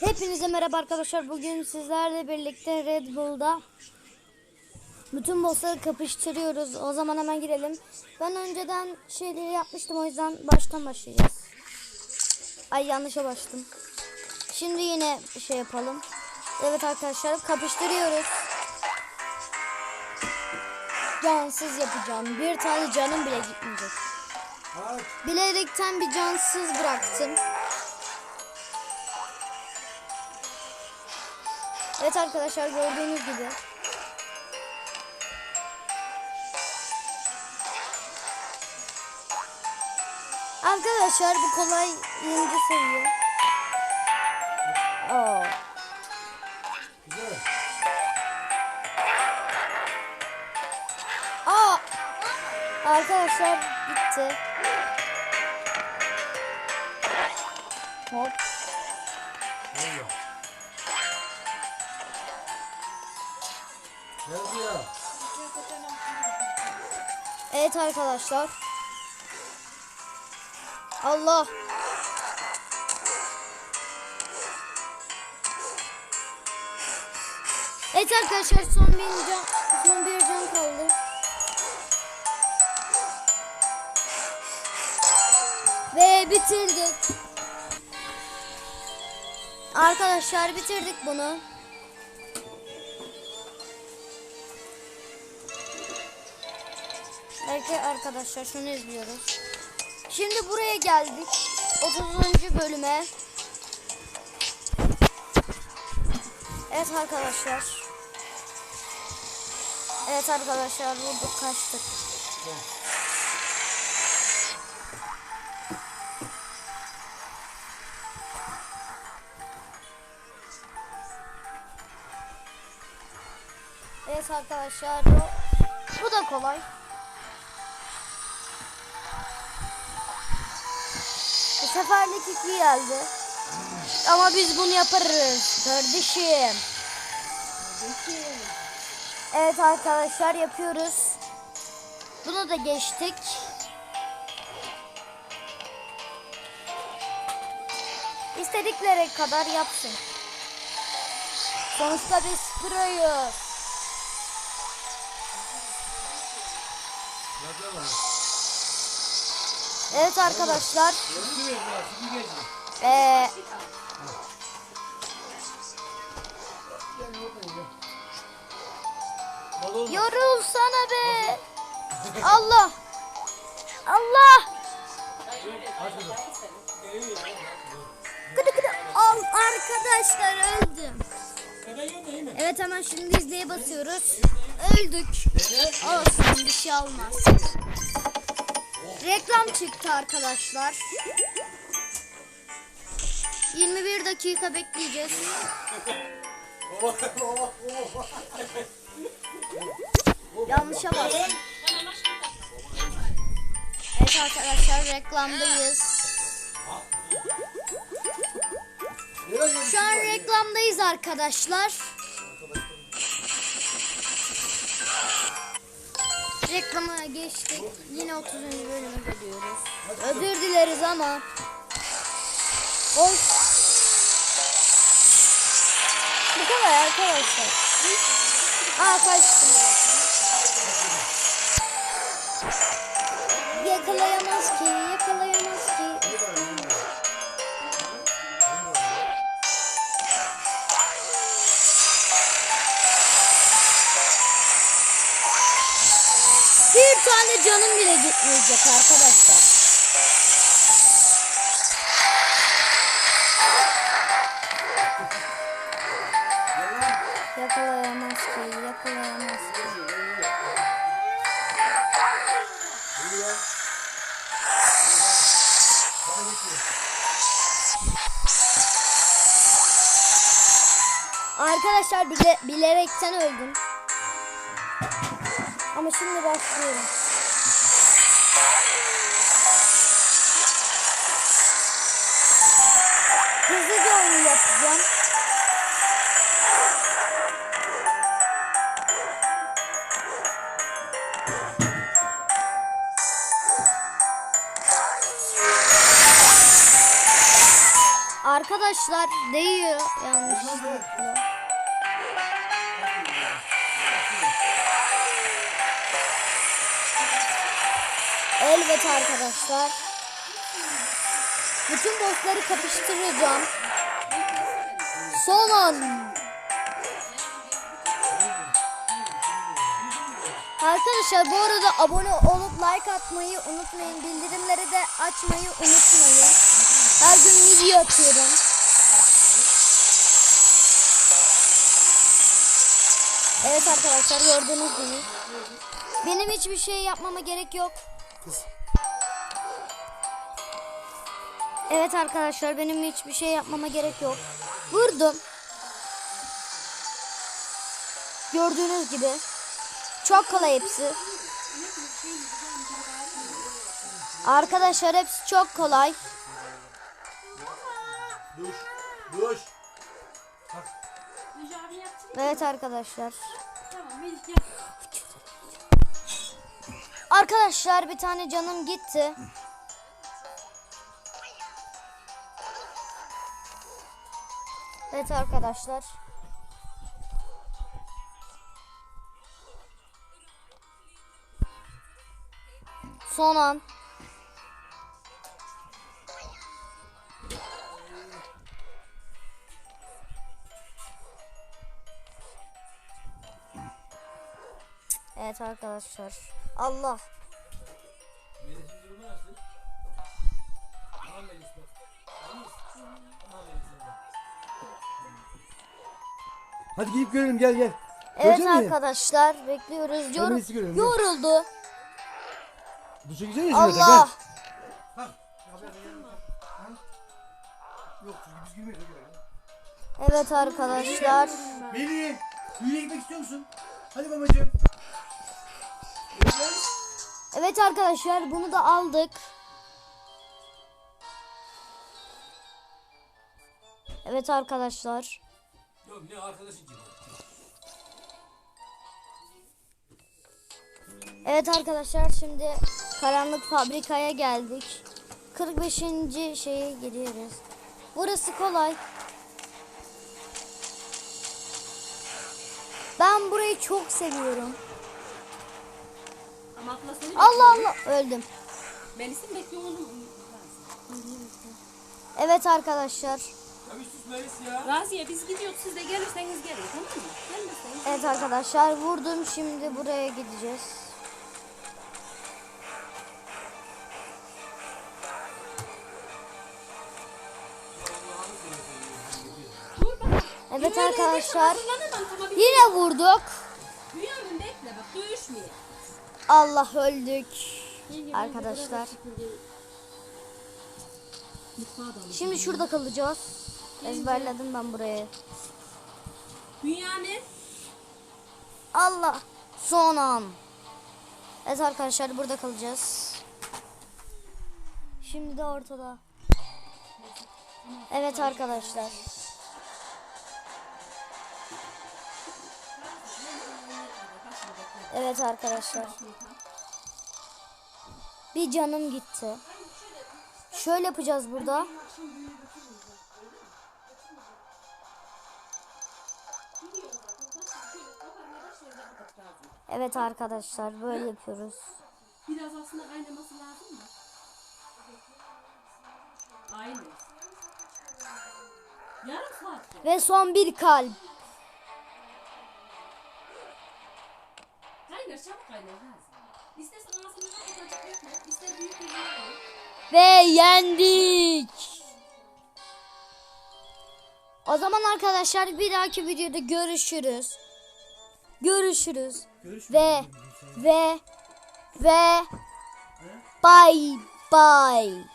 Hepinize merhaba arkadaşlar. Bugün sizlerle birlikte Red Bull'da bütün bossları kapıştırıyoruz. O zaman hemen girelim. Ben önceden şeyleri yapmıştım o yüzden baştan başlayacağız. Ay yanlışa başladım. Şimdi yine şey yapalım. Evet arkadaşlar kapıştırıyoruz. Cansız yapacağım. Bir tane canım bile gitmeyecek. Bilerekten bir cansız bıraktım. Evet arkadaşlar gördüğünüz gibi. Arkadaşlar bu kolay birinci seviye. Oo. Güzel. Aa! Arkadaşlar bitti. Hop. Eyvah. Evet arkadaşlar. Allah. Evet arkadaşlar son bir can, son bir can kaldı. Ve bitirdik. Arkadaşlar bitirdik bunu. Belki arkadaşlar şunu izliyoruz. Şimdi buraya geldik. 30. bölüme. Evet arkadaşlar. Evet arkadaşlar vurduk kaçtık. Evet arkadaşlar bu da kolay. Seferlik iki geldi. Ama biz bunu yaparız kardeşim. Evet arkadaşlar yapıyoruz. Bunu da geçtik. İstedikleri kadar yapsın. Sonuçta biz proyuz. Evet arkadaşlar. Ee. Balon. yorulsana be. Allah. Allah. Gıdı gıdı. Al arkadaşlar öldüm. Evet hemen şimdi izleye basıyoruz. Öldük. Olsun bir şey olmaz. Reklam çıktı arkadaşlar. 21 dakika bekleyeceğiz. Yanlışa bastım. Evet arkadaşlar reklamdayız. Şu an reklamdayız arkadaşlar. Reklama geçtik. Yine 30. bölüme geliyoruz. Özür dileriz ama. Oy. Bu kadar arkadaşlar. Aa kaçtım. Yakalayamaz ki, Bir tane canım bile gitmeyecek arkadaşlar. Yakalayamaz ki, yakalayamaz ki. Arkadaşlar bile, bilerekten öldüm. Ama şimdi başlıyorum. Hızlıca oyunu yapacağım. Arkadaşlar değiyor yanlışlıkla. Evet arkadaşlar. Bütün bossları kapıştıracağım. Son an. Arkadaşlar bu arada abone olup like atmayı unutmayın. Bildirimleri de açmayı unutmayın. Her gün video atıyorum. Evet arkadaşlar gördüğünüz gibi. Benim hiçbir şey yapmama gerek yok. Kız. Evet arkadaşlar benim hiçbir şey yapmama gerek yok. Vurdum. Gördüğünüz gibi. Çok kolay hepsi. Arkadaşlar hepsi çok kolay. Duş. Duş. Evet arkadaşlar. Tamam. Arkadaşlar bir tane canım gitti. Evet arkadaşlar. Son an. Evet arkadaşlar. Allah. Hadi gidip görelim gel gel. Evet Görecek misin? arkadaşlar bekliyoruz. Yor- görelim, gel. yoruldu. Duşa gideceğiz zaten Allah. gel. Yok biz girmeyiz. Evet arkadaşlar. Melih. Büyüye gitmek istiyor musun? Hadi babacığım. Evet arkadaşlar bunu da aldık. Evet arkadaşlar. Yok ne arkadaşı gibi. Evet arkadaşlar şimdi karanlık fabrikaya geldik. 45. şeye giriyoruz. Burası kolay. Ben burayı çok seviyorum. Ama atla seni Allah Allah öldüm. Melis'in bekliyor oğlum. Evet arkadaşlar. Sus Melis ya. Raziye biz gidiyoruz siz de gelirseniz gelin tamam mı? Gelmezseniz. Evet arkadaşlar vurdum şimdi buraya gideceğiz. Dur bak. Evet arkadaşlar yine vurduk. Dünyanın bekle bak dövüşmeye. Allah öldük. Arkadaşlar. Şimdi şurada kalacağız. Ezberledim ben burayı. Dünyanın Allah son an. Evet arkadaşlar burada kalacağız. Şimdi de ortada. Evet arkadaşlar. Evet arkadaşlar. Bir canım gitti. Şöyle yapacağız burada. Evet arkadaşlar böyle yapıyoruz. biraz aslında kaynaması lazım mı? Aynen. Yarım saat. Ve son bir kalp. Kaynar çabuk kaynar. İstersen ağzını kapatacak yapma. İster büyük bir yer koy. Ve yendik. O zaman arkadaşlar bir dahaki videoda görüşürüz. Görüşürüz. Ve ve ve bye bye.